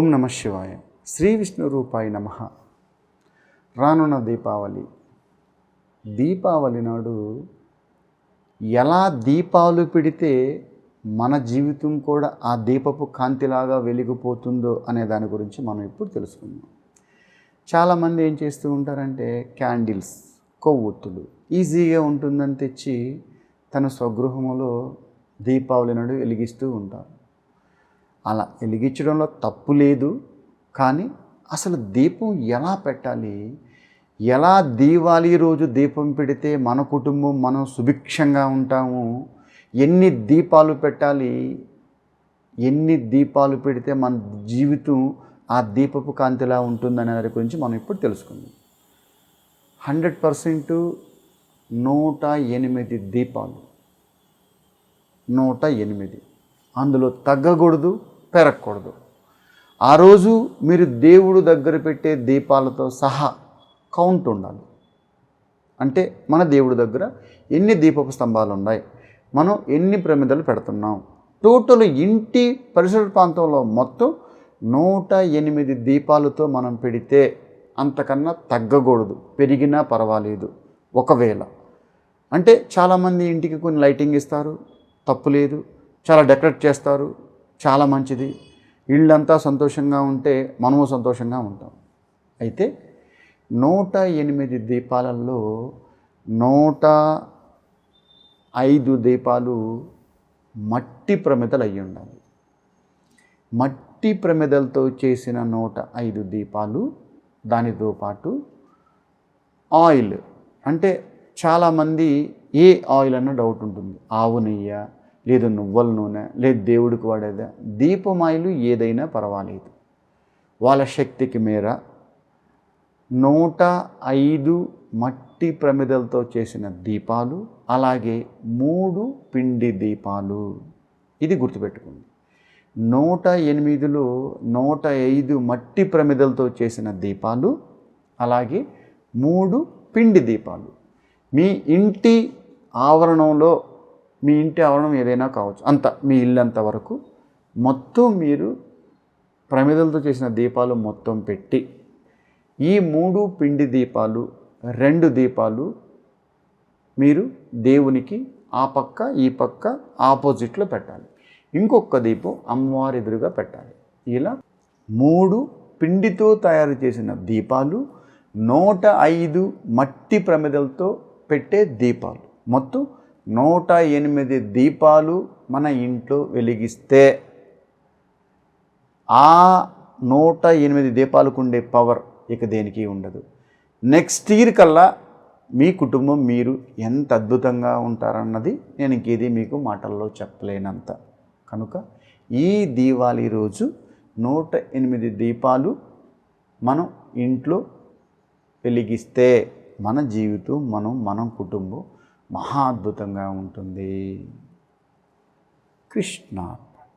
ఓం నమ శివాయ. శ్రీ విష్ణు రూపాయ నమ. రానున్న దీపావళి. దీపావళి నాడు ఎలా దీపాలు పెడితే మన జీవితం కూడా ఆ దీపపు కాంతిలాగా వెలిగిపోతుందో అనే దాని గురించి మనం ఇప్పుడు తెలుసుకుందాం. చాలామంది ఏం చేస్తూ ఉంటారంటే క్యాండిల్స్ కొవ్వొత్తులు ఈజీగా ఉంటుందని తెచ్చి తన స్వగృహములో దీపావళి నాడు వెలిగిస్తూ ఉంటారు. అలా వెలిగించడంలో తప్పు లేదు. కానీ అసలు దీపం ఎలా పెట్టాలి? ఎలా దీవాలి రోజు దీపం పెడితే మన కుటుంబం మనం సుభిక్షంగా ఉంటాము? ఎన్ని దీపాలు పెట్టాలి? ఎన్ని దీపాలు పెడితే మన జీవితం ఆ దీపపు కాంతిలా ఉంటుందనే దాని గురించి మనం ఇప్పుడు తెలుసుకుందాం. హండ్రెడ్ పర్సెంట్ నూట ఎనిమిది దీపాలు. నూట ఎనిమిది. అందులో తగ్గకూడదు పెరగకూడదు. ఆ రోజు మీరు దేవుడు దగ్గర పెట్టే దీపాలతో సహా కౌంట్ ఉండాలి. అంటే మన దేవుడి దగ్గర ఎన్ని దీపపు స్తంభాలు ఉన్నాయి? మనం ఎన్ని ప్రమిదలు పెడుతున్నాం? టోటల్ ఇంటి పరిసర ప్రాంతంలో మొత్తం నూట ఎనిమిది దీపాలతో మనం పెడితే అంతకన్నా తగ్గకూడదు. పెరిగినా పర్వాలేదు. ఒకవేళ. అంటే చాలామంది ఇంటికి కొన్ని లైటింగ్ ఇస్తారు. తప్పు లేదు. చాలా డెకరేట్ చేస్తారు. చాలా మంచిది. ఇళ్ళంతా సంతోషంగా ఉంటే మనము సంతోషంగా ఉంటాం. అయితే నూట ఎనిమిది దీపాలలో నూట ఐదు దీపాలు మట్టి ప్రమిదలు అయి ఉండాలి. మట్టి ప్రమిదలతో చేసిన నూట ఐదు దీపాలు దానితో పాటు ఆయిల్. అంటే చాలామంది ఏ ఆయిల్ అన్న డౌట్ ఉంటుంది. ఆవు నెయ్య లేదు నువ్వుల నూనె లేదు దేవుడికి వాడేదా. దీపమాయిలు ఏదైనా పర్వాలేదు. వాళ్ళ శక్తికి మేర నూట ఐదు మట్టి ప్రమిదలతో చేసిన దీపాలు అలాగే మూడు పిండి దీపాలు. ఇది గుర్తుపెట్టుకోండి. నూట ఎనిమిదిలో నూట ఐదు మట్టి ప్రమిదలతో చేసిన దీపాలు అలాగే మూడు పిండి దీపాలు. మీ ఇంటి ఆవరణంలో మీ ఇంటి ఆవరణం ఏదైనా కావచ్చు అంత మీ ఇల్లంత వరకు మొత్తం మీరు ప్రమిదలతో చేసిన దీపాలు మొత్తం పెట్టి ఈ మూడు పిండి దీపాలు రెండు దీపాలు మీరు దేవునికి ఆ పక్క ఈ పక్క ఆపోజిట్లో పెట్టాలి. ఇంకొక దీపం అమ్మవారి ఎదురుగా పెట్టాలి. ఇలా మూడు పిండితో తయారు చేసిన దీపాలు నూట ఐదు మట్టి ప్రమిదలతో పెట్టే దీపాలు. మొత్తం నూట ఎనిమిది దీపాలు మన ఇంట్లో వెలిగిస్తే ఆ నూట ఎనిమిది దీపాలకు ఉండే పవర్ ఇక దేనికి ఉండదు. నెక్స్ట్ ఇయర్ కల్లా మీ కుటుంబం మీరు ఎంత అద్భుతంగా ఉంటారన్నది నేను ఇంకేది మీకు మాటల్లో చెప్పలేనంత. కనుక ఈ దీవాళి రోజు నూట ఎనిమిది దీపాలు మనం ఇంట్లో వెలిగిస్తే మన జీవితం మనం మనం కుటుంబం మహా అద్భుతంగా ఉంటుంది. కృష్ణ